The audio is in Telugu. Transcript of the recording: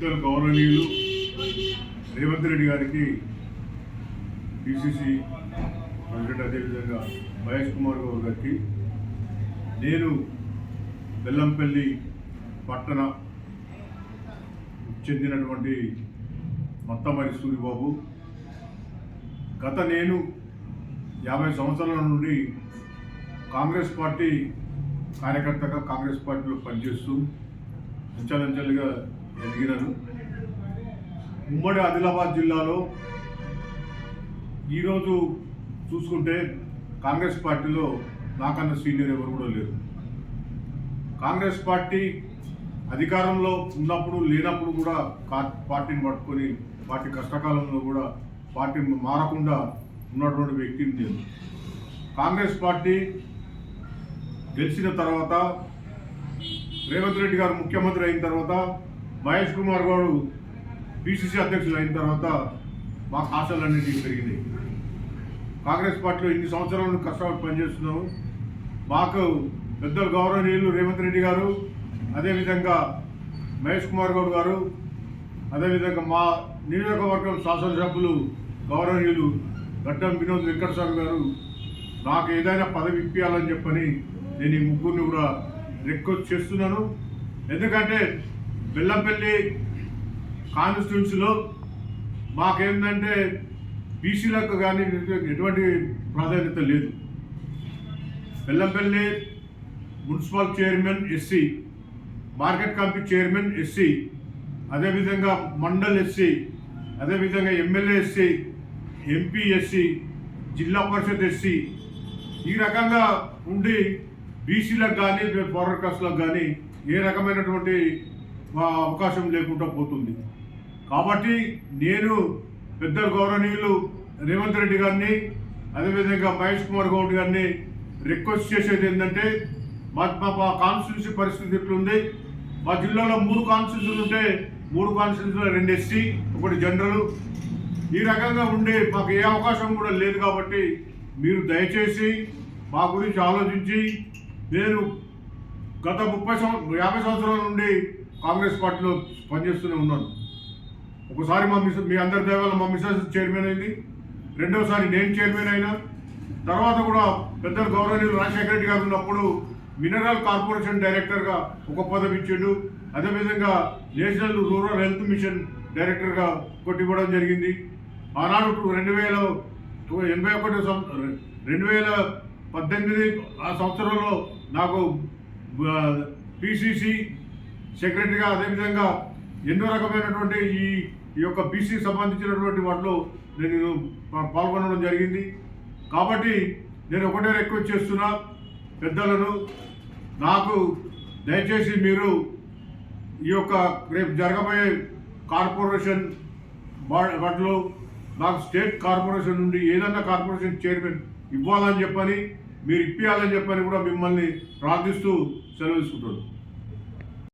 పెద్దలు గౌరవనీయులు రేవంత్ రెడ్డి గారికి పిసిసి ప్రెసిడెంట్ అదేవిధంగా మహేష్ కుమార్ గౌడ్ గారికి నేను బెల్లంపల్లి పట్టణ చెందినటువంటి మత్తమరి సూరిబాబు గత నేను యాభై సంవత్సరాల నుండి కాంగ్రెస్ పార్టీ కార్యకర్తగా కాంగ్రెస్ పార్టీలో పనిచేస్తూ అంచెలంచెలుగా ఎదిగినను. ఉమ్మడి ఆదిలాబాద్ జిల్లాలో ఈరోజు చూసుకుంటే కాంగ్రెస్ పార్టీలో నాకన్నా సీనియర్ ఎవరు కూడా లేరు. కాంగ్రెస్ పార్టీ అధికారంలో ఉన్నప్పుడు లేనప్పుడు కూడా కా- పార్టీని పట్టుకొని పార్టీ కష్టకాలంలో కూడా పార్టీ మారకుండా ఉన్నటువంటి వ్యక్తిని నేను కాంగ్రెస్ పార్టీ గెలిచిన తర్వాత రేవంత్ రెడ్డి గారు ముఖ్యమంత్రి అయిన తర్వాత మహేష్ కుమార్ గారు పిసిసి అధ్యక్షులు అయిన తర్వాత మాకు ఆశలన్నింటికి పెరిగినాయి కాంగ్రెస్ పార్టీలో ఇన్ని సంవత్సరాలు కష్టపడి పనిచేస్తున్నాము మాకు పెద్దలు గౌరవనీయులు రేవంత్ రెడ్డి గారు అదేవిధంగా మహేష్ కుమార్ గౌడ్ గారు అదేవిధంగా మా నియోజకవర్గం శాసనసభ్యులు గౌరవనీయులు గడ్డం వినోద్ వెంకటస్వామి గారు నాకు ఏదైనా పదవి ఇప్పించాలని చెప్పని నేను ఈ ముగ్గురిని కూడా రిక్వెస్ట్ చేస్తున్నాను. ఎందుకంటే బెల్లంపల్లి కాన్స్టిట్యున్సీలో మాకేంటంటే బీసీలకు కానీ ఎటువంటి ప్రాధాన్యత లేదు. Bellampalli municipal chairman SC market committee chairman SC అదేవిధంగా మండల్ ఎస్సీ అదేవిధంగా MLA SC MP SC zilla parishad SC ఈ రకంగా ఉండి బీసీలకు కానీ ఫార్వర్డ్ కాస్ట్లకు కానీ ఏ రకమైనటువంటి అవకాశం లేకుండా పోతుంది. కాబట్టి నేను పెద్ద గౌరవనీయులు రేవంత్ రెడ్డి గారిని అదేవిధంగా మహేష్ కుమార్ గౌడ్ గారిని రిక్వెస్ట్ చేసేది ఏంటంటే మా మా- మా కాన్స్టిట్యూన్సీ పరిస్థితి ఎట్లుంది? మా జిల్లాలో మూడు కాన్స్టిట్యూన్సీలు ఉంటే మూడు కాన్స్టిట్యూన్సీలో రెండు ఎస్సీ ఒకటి జనరల్. ఈ రకంగా ఉండే మాకు ఏ అవకాశం కూడా లేదు కాబట్టి మీరు దయచేసి మా గురించి ఆలోచించి నేను గత ముప్పై సంవత్సరం యాభై సంవత్సరాల నుండి కాంగ్రెస్ పార్టీలో పనిచేస్తూనే ఉన్నాను. ఒకసారి మా మిస్ మీ అందరి దేవాల మా మిసెస్ చైర్మన్ అయింది. రెండోసారి నేను చైర్మన్ అయినా. తర్వాత కూడా పెద్దలు గౌరవనీయులు రాజశేఖర రెడ్డి గారు ఉన్నప్పుడు మినరల్ కార్పొరేషన్ డైరెక్టర్గా ఒక పదవి ఇచ్చాడు. అదేవిధంగా నేషనల్ రూరల్ హెల్త్ మిషన్ డైరెక్టర్గా కొట్టివ్వడం జరిగింది. ఆనాడు రెండు వేల ఎనభై ఒకటి రెండు వేల పద్దెనిమిది ఆ సంవత్సరంలో నాకు పిసిసి సెక్రటరీగా అదేవిధంగా ఎన్నో రకమైనటువంటి ఈ ఈ యొక్క బీసీ సంబంధించినటువంటి వాటిలో నేను పాల్గొనడం జరిగింది. కాబట్టి నేను ఒకటే రిక్వెస్ట్ చేస్తున్నా పెద్దలను నాకు దయచేసి మీరు ఈ యొక్క రేపు జరగబోయే కార్పొరేషన్ వా- వాటిలో నాకు స్టేట్ కార్పొరేషన్ నుండి ఏదన్నా కార్పొరేషన్ చైర్మన్ ఇవ్వాలని చెప్పని మీరు ఇప్పియాలని చెప్పని కూడా మిమ్మల్ని ప్రార్థిస్తూ సెలవు తీసుకుంటున్నాను